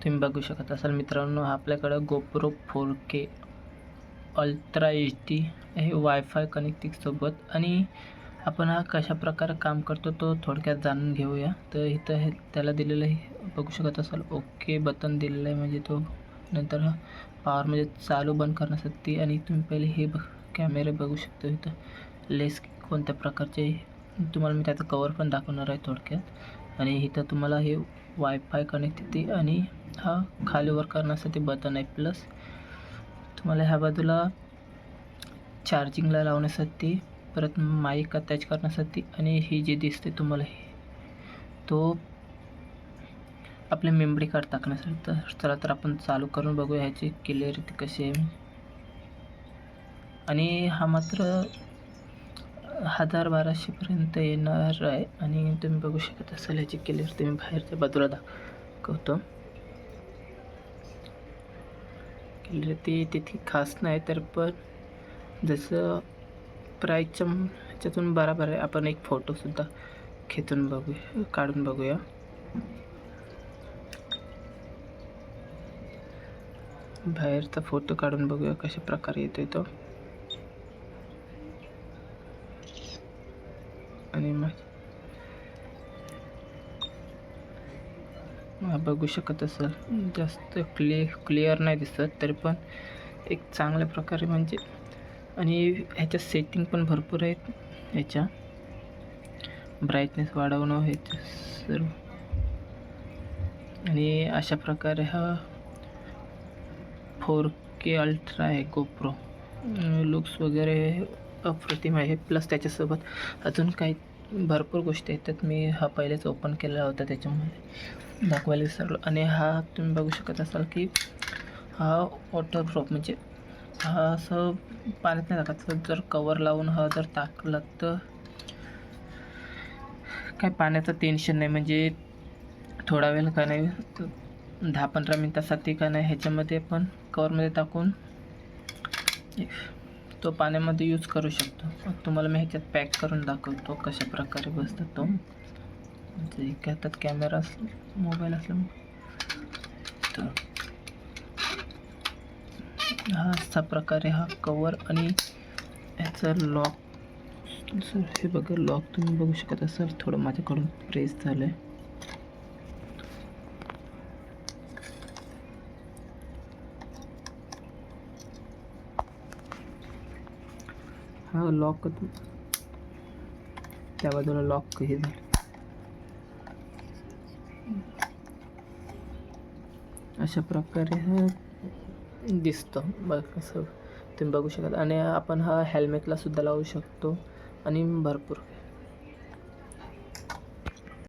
तुम्ही बघू शकत असाल मित्रांनो आपल्याकडं GoPro four K ultra H D हे वायफाय कनेक्टिंगसोबत आणि आपण हा कशा प्रकारे काम करतो तो थोडक्यात जाणून घेऊया. तर इथं हे त्याला दिलेलं आहे बघू शकत असाल ओके बटन दिलेलं आहे म्हणजे तो नंतर पॉवर म्हणजे चालू बंद करण्यासाठी आणि तुम्ही पहिले हे बघ कॅमेरे बघू शकतो इथं. लेस कोणत्या प्रकारचे तुम्हाला मी त्याचं कवर पण दाखवणार आहे थोडक्यात. आणि इथं तुम्हाला हे वायफाय कनेक्टिव्हिटी आणि हा खाली वर करण्यासाठी बटन आहे प्लस तुम्हाला ह्या बाजूला चार्जिंगला लावण्यासाठी परत माईक अटॅच करण्यासाठी आणि ही जी दिसते तुम्हाला तो आपले मेमरी कार्ड टाकण्यासाठी. तर चला तर आपण चालू करून बघूया ह्याची क्लिअरिटी कशी आहे. आणि हा मात्र हजार बाराशेपर्यंत येणार आहे आणि तुम्ही बघू शकत असाल ह्याची क्लिअरिटी मी बाहेरच्या बाजूला दाखवतो. क्लिअरिटी तितकी खास नाही तर पण जसं प्राईजच्या ह्याच्यातून बराबर आहे. आपण एक फोटोसुद्धा खेचून बघूया काढून बघूया. बाहेरचा फोटो काढून बघूया कशा प्रकारे येतोय तो आणि मग हा बघू शकत असाल. जास्त क्ले क्लिअर नाही दिसत तरी पण एक चांगल्या प्रकारे म्हणजे आणि ह्याच्या सेटिंग पण भरपूर आहेत. ह्याच्या ब्राईटनेस वाढवणं हे सर्व. आणि अशा प्रकारे हा फोर के अल्ट्रा आहे गोप्रो लुक्स वगैरे अप्रतिम आहे. प्लस त्याच्यासोबत अजून काही भरपूर गोष्टी आहेत. त्यात मी हा पहिलेच ओपन केलेला होता त्याच्यामध्ये. दाखवायला विसरलो. आणि हा तुम्ही बघू शकत असाल की हा वॉटरप्रूफ म्हणजे हा असं पाण्यात नाही टाकायचं जर कवर लावून हा जर टाकला तर काय पाण्याचं टेन्शन नाही. म्हणजे थोडा वेळ का नाही दहा पंधरा मिनटासाठी का नाही ह्याच्यामध्ये पण कवरमध्ये टाकून तो पाण्यामध्ये यूज करू शकतो. तुम्हाला मी ह्याच्यात पॅक करून दाखवतो कशा प्रकारे बसतो तो. म्हणजे एका हातात कॅमेरा असला मोबाईल असल्यामुळे तर हा असा प्रकारे हा कवर आणि ह्याचं लॉक सर हे बघा लॉक तुम्ही बघू शकत. असाल थोडं माझ्याकडून प्रेस झालं आहे हा लॉक त्या बाजूला लॉक हे झालं. अशा प्रकारे हा दिसतं. बघ कसं तुम्ही बघू शकता. आणि आपण हा हेल्मेटला सुद्धा लावू शकतो. आणि भरपूर